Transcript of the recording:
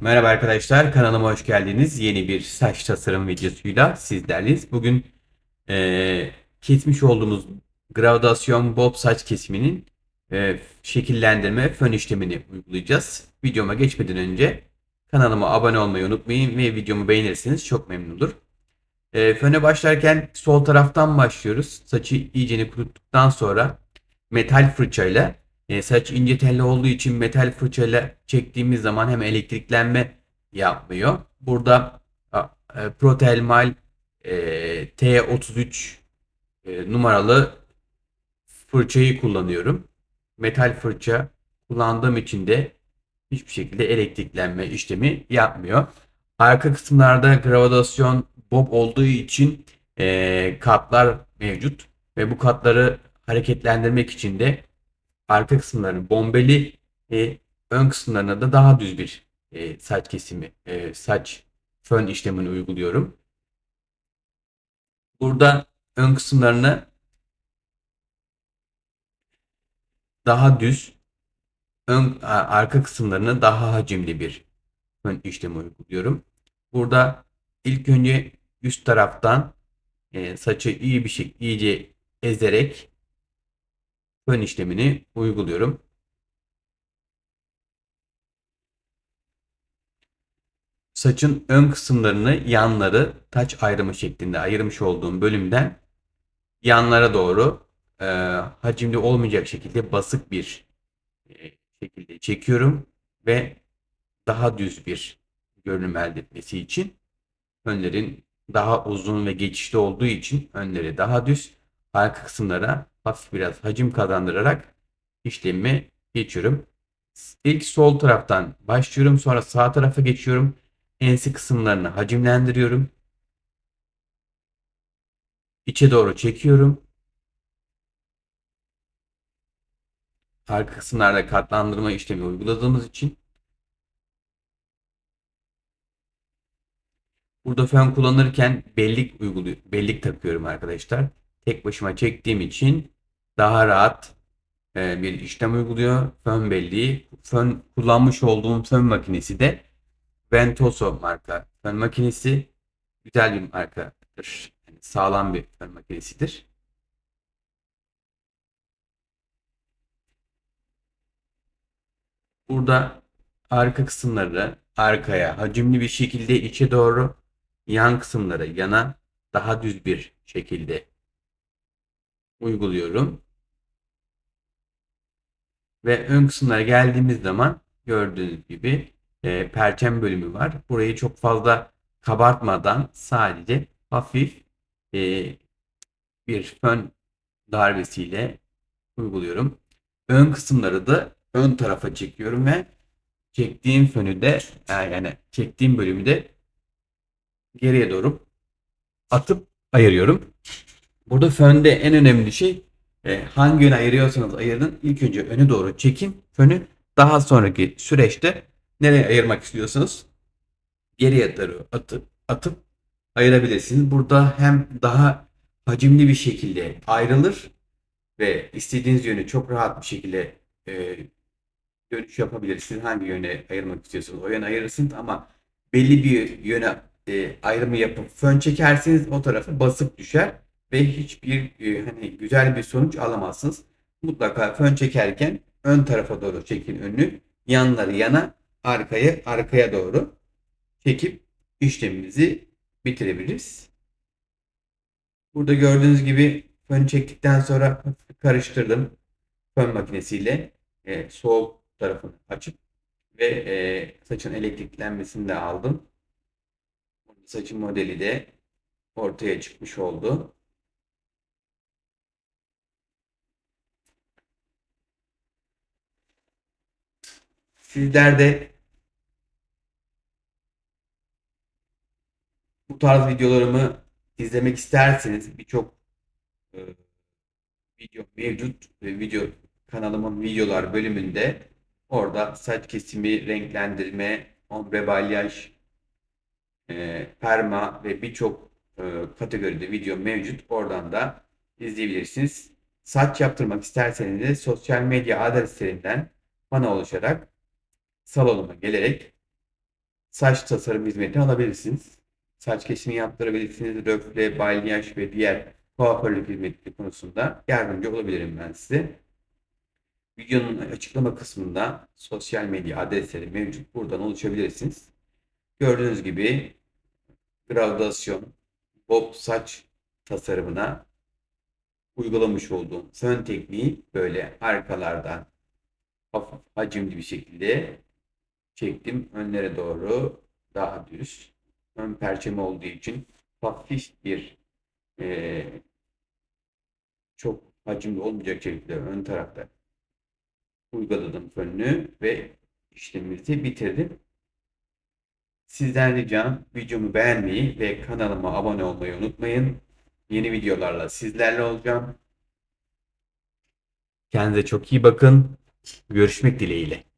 Merhaba arkadaşlar, kanalıma hoş geldiniz. Yeni bir saç tasarım videosuyla sizlerleyiz. Bugün eee, kesmiş olduğumuz gradasyon bob saç kesiminin eee, şekillendirme fön işlemini uygulayacağız. Videoma geçmeden önce kanalıma abone olmayı unutmayın ve videomu beğenirseniz çok memnun olurum. Eee, föne başlarken sol taraftan başlıyoruz. Saçı iyicene kuruttuktan sonra metal fırçayla e, saç ince telli olduğu için metal fırçayla çektiğimiz zaman hem elektriklenme yapmıyor. Burada e, Protelmal e, T33 e, numaralı fırçayı kullanıyorum. Metal fırça kullandığım için de hiçbir şekilde elektriklenme işlemi yapmıyor. Arka kısımlarda gravadasyon bob olduğu için e, katlar mevcut ve bu katları hareketlendirmek için de arka kısımlarını bombeli e, ön kısımlarına da daha düz bir e, saç kesimi, e, saç fön işlemini uyguluyorum. Burada ön kısımlarını daha düz, ön arka kısımlarını daha hacimli bir fön işlemi uyguluyorum. Burada ilk önce üst taraftan e, saçı iyi bir şekilde iyice ezerek fön işlemini uyguluyorum. Saçın ön kısımlarını yanları taç ayrımı şeklinde ayırmış olduğum bölümden yanlara doğru e, hacimli olmayacak şekilde basık bir e, şekilde çekiyorum ve daha düz bir görünüm elde etmesi için önlerin daha uzun ve geçişli olduğu için önleri daha düz arka kısımlara hafif biraz hacim kazandırarak işlemi geçiyorum. İlk sol taraftan başlıyorum sonra sağ tarafa geçiyorum. Ense kısımlarını hacimlendiriyorum. İçe doğru çekiyorum. Arka kısımlarda katlandırma işlemi uyguladığımız için Burada fön kullanırken bellik uyguluyor, bellik takıyorum arkadaşlar. Tek başıma çektiğim için daha rahat e, bir işlem uyguluyor. Fön belliği. Fön kullanmış olduğum fön makinesi de Ventoso marka fön makinesi. Güzel bir markadır. Yani sağlam bir fön makinesidir. Burada arka kısımları arkaya hacimli bir şekilde içe doğru yan kısımları yana daha düz bir şekilde uyguluyorum. Ve ön kısımlara geldiğimiz zaman gördüğünüz gibi e, perçem bölümü var. Burayı çok fazla kabartmadan sadece hafif e, bir fön darbesiyle uyguluyorum. Ön kısımları da ön tarafa çekiyorum ve çektiğim fönü de yani çektiğim bölümü de geriye doğru atıp ayırıyorum. Burada fönde en önemli şey e, hangi yöne ayırıyorsanız ayırın. İlk önce öne doğru çekin fönü. Daha sonraki süreçte nereye ayırmak istiyorsanız geriye doğru atıp atıp ayırabilirsiniz. Burada hem daha hacimli bir şekilde ayrılır ve istediğiniz yönü çok rahat bir şekilde e, dönüş yapabilirsiniz. Hangi yöne ayırmak istiyorsanız o yöne ayırırsınız ama belli bir yöne e, ayrımı yapıp fön çekerseniz o tarafı basıp düşer ve hiçbir e, hani güzel bir sonuç alamazsınız. Mutlaka fön çekerken ön tarafa doğru çekin önünü, yanları yana, arkaya arkaya doğru çekip işlemimizi bitirebiliriz. Burada gördüğünüz gibi fön çektikten sonra karıştırdım fön makinesiyle e, sol tarafını açıp ve e, saçın elektriklenmesini de aldım. Saçın modeli de ortaya çıkmış oldu. Sizler de bu tarz videolarımı izlemek isterseniz birçok e, video mevcut ve video kanalımın videolar bölümünde orada saç kesimi, renklendirme, ombre balyaj, e, perma ve birçok e, kategoride video mevcut. Oradan da izleyebilirsiniz. Saç yaptırmak isterseniz de sosyal medya adreslerinden bana ulaşarak salonuma gelerek saç tasarım hizmeti alabilirsiniz. Saç kesimi yaptırabilirsiniz. Röfle, balyaj ve diğer kuaförlük hizmetleri konusunda yardımcı olabilirim ben size. Videonun açıklama kısmında sosyal medya adresleri mevcut. Buradan ulaşabilirsiniz. Gördüğünüz gibi gradasyon, bob saç tasarımına uygulamış olduğum fön tekniği böyle arkalardan hafif hacimli bir şekilde çektim önlere doğru daha düz. Ön perçemi olduğu için hafif bir eee, çok hacimli olmayacak şekilde ön tarafta uyguladım fönünü ve işlemimizi bitirdim. Sizden ricam videomu beğenmeyi ve kanalıma abone olmayı unutmayın. Yeni videolarla sizlerle olacağım. Kendinize çok iyi bakın. Görüşmek dileğiyle.